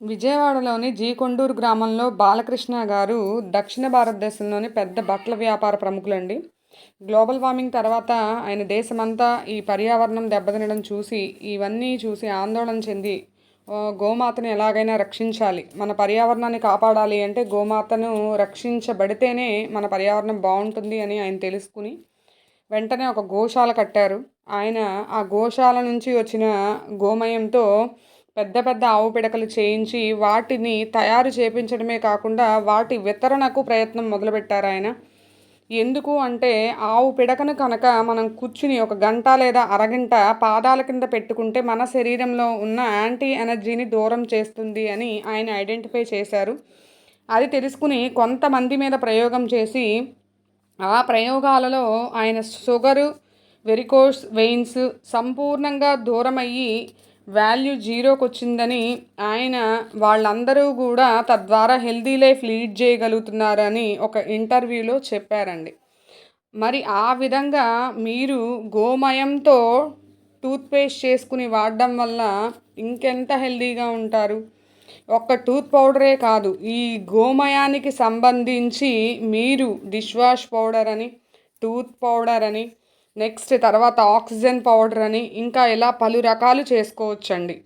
విజయవాడలోని జీ కొండూరు గ్రామంలో బాలకృష్ణ గారు దక్షిణ భారతదేశంలోని పెద్ద బట్టల వ్యాపార ప్రముఖులండి. గ్లోబల్ వార్మింగ్ తర్వాత ఆయన దేశమంతా ఈ పర్యావరణం దెబ్బతినడం చూసి ఇవన్నీ చూసి ఆందోళన చెంది గోమాతను ఎలాగైనా రక్షించాలి మన పర్యావరణాన్ని కాపాడాలి అంటే గోమాతను రక్షించబడితేనే మన పర్యావరణం బాగుంటుంది అని ఆయన తెలుసుకుని వెంటనే ఒక గోశాల కట్టారు. ఆయన ఆ గోశాల నుంచి వచ్చిన గోమయంతో పెద్ద పెద్ద ఆవు పిడకలు చేయించి వాటిని తయారు చేపించడమే కాకుండా వాటి వితరణకు ప్రయత్నం మొదలుపెట్టారు ఆయన. ఎందుకు అంటే ఆవు పిడకను కనుక మనం కూర్చుని ఒక గంట లేదా అరగంట పాదాల కింద పెట్టుకుంటే మన శరీరంలో ఉన్న యాంటీ ఎనర్జీని దూరం చేస్తుంది అని ఆయన ఐడెంటిఫై చేశారు. అది తెలుసుకుని కొంతమంది మీద ప్రయోగం చేసి ఆ ప్రయోగాలలో ఆయన షుగరు వెరికోస్ వెయిన్స్ సంపూర్ణంగా దూరం అయ్యి వాల్యూ జీరోకి వచ్చిందని ఆయన వాళ్ళందరూ కూడా తద్వారా హెల్దీ లైఫ్ లీడ్ చేయగలుగుతున్నారని ఒక ఇంటర్వ్యూలో చెప్పారండి. మరి ఆ విధంగా మీరు గోమయంతో టూత్పేస్ట్ చేసుకుని వాడడం వల్ల ఇంకెంత హెల్దీగా ఉంటారు? ఒక్క టూత్ పౌడరే కాదు ఈ గోమయానికి సంబంధించి మీరు డిష్ వాష్ పౌడర్ అని టూత్ పౌడర్ అని నెక్స్ట్ తర్వాత ఆక్సిజన్ పౌడర్ అని ఇంకా ఇలా పలు రకాలు చేసుకోవచ్చండి.